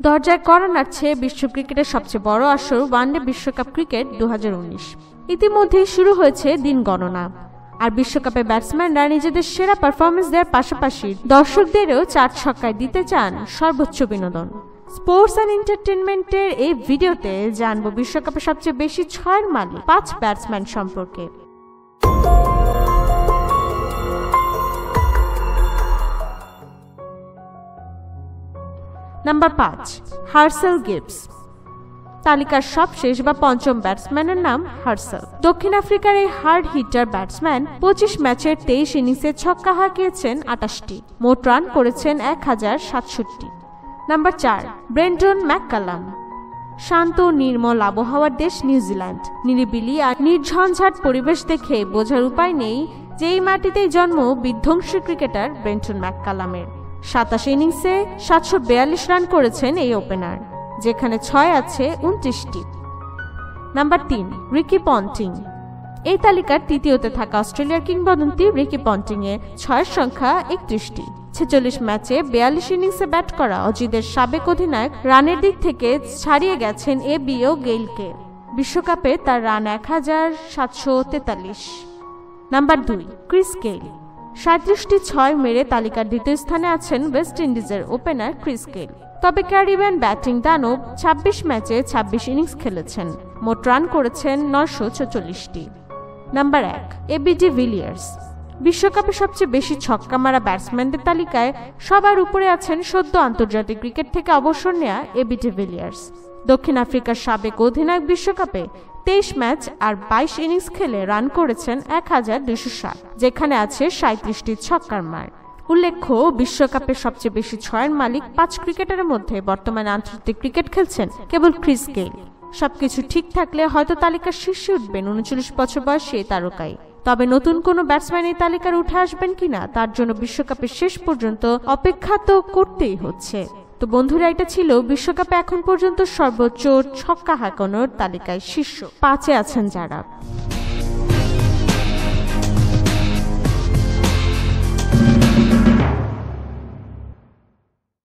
দরজায় করা নাড়ছে বিশ্ব ক্রিকেটের সবচেয়ে বড় আসর ওয়ানডে বিশ্বকাপ ক্রিকেট দু ইতিমধ্যেই শুরু হয়েছে দিন গণনা। আর বিশ্বকাপে ব্যাটসম্যানরা নিজেদের সেরা পারফরমেন্স দেওয়ার পাশাপাশি দর্শকদেরও চার ছক্কায় দিতে চান সর্বোচ্চ বিনোদন। স্পোর্টস অ্যান্ড এন্টারটেনমেন্টের এই ভিডিওতে জানব বিশ্বকাপে সবচেয়ে বেশি ছয়ের মালিক পাঁচ ব্যাটসম্যান সম্পর্কে। নাম্বার পাঁচ, হার্সেল গিবস। তালিকার সবশেষ বা পঞ্চম ব্যাটসম্যানের নাম হার্সেল। দক্ষিণ আফ্রিকার এই হার্ড হিটার ব্যাটসম্যান পঁচিশ ম্যাচের তেইশ ইনিংসে ছক্কা হাঁকিয়েছেন আটাশটি, মোট রান করেছেন এক হাজার সাতষট্টি। নাম্বার চার ব্রেন্টন ম্যাককালাম। শান্ত, নির্মল আবহাওয়ার দেশ নিউজিল্যান্ড নিরিবিলি আর নির্ঝঞ্ঝাট পরিবেশ দেখে বোঝার উপায় নেই যে এই মাটিতেই জন্ম বিধ্বংসী ক্রিকেটার ব্রেন্টন ম্যাককালামের। সাতাশ ইনিংসে সাতশো বিয়াল্লিশ রান করেছেন এই ওপেনার, যেখানে ছয় আছে উনত্রিশটি। নাম্বার তিন, রিকি পন্টিং। এই তালিকার তৃতীয়তে থাকা অস্ট্রেলিয়ার কিংবদন্তি রিকি পন্টিং এ ছয়ের সংখ্যা একত্রিশটি। ছেচল্লিশ ম্যাচে বিয়াল্লিশ ইনিংসে ব্যাট করা অজিদের সাবেক অধিনায়ক রানের দিক থেকে ছাড়িয়ে গেছেন এ বি ও গেইলকে। বিশ্বকাপে তার রান এক হাজার সাতশো তেতাল্লিশ। নাম্বার দুই, ক্রিস গেইল। সাঁত্রিশটি ছয় মেরে তালিকার দ্বিতীয় স্থানে আছেন ওয়েস্ট ইন্ডিজের ওপেনার ক্রিস গেল তবে ক্যারিবিয়ান ব্যাটিং দানব ২৬ ম্যাচে ২৬ ইনিংস খেলেছেন। মোট রান করেছেন নশো ছেচল্লিশটি। নাম্বার এক এবিডি ভিলিয়ার্স। বিশ্বকাপে সবচেয়ে বেশি ছক্কা মারা ব্যাটসম্যানদের তালিকায় সবার উপরে আছেন সদ্য আন্তর্জাতিক ক্রিকেট থেকে অবসর নেয়া এবিডি ভিলিয়ার্স। দক্ষিণ আফ্রিকার সাবেক অধিনায়ক বিশ্বকাপে তেইশ ম্যাচ আর বাইশ ইনিংস খেলে রান করেছেন এক হাজার দুশো সাত, যেখানে আছে সাঁত্রিশটি ছক্কার মার। উল্লেখ্য বিশ্বকাপের সবচেয়ে বেশি ছয়ের মালিক পাঁচ ক্রিকেটারের মধ্যে বর্তমানে আন্তর্জাতিক ক্রিকেট খেলছেন কেবল ক্রিস গেইল। সবকিছু ঠিক থাকলে হয়তো তালিকার শীর্ষে উঠবেন উনচল্লিশ বছর বয়সে তারকাই। তবে নতুন কোনো ব্যাটসম্যান এই তালিকার উঠে আসবেন কিনা, তার জন্য বিশ্বকাপের শেষ পর্যন্ত অপেক্ষা তো করতেই হচ্ছে। তো বন্ধুরা, এটা ছিল বিশ্বকাপে এখন পর্যন্ত সর্বোচ্চ ছক্কা হাঁকানোর তালিকায় শীর্ষ পাঁচে আছেন যারা।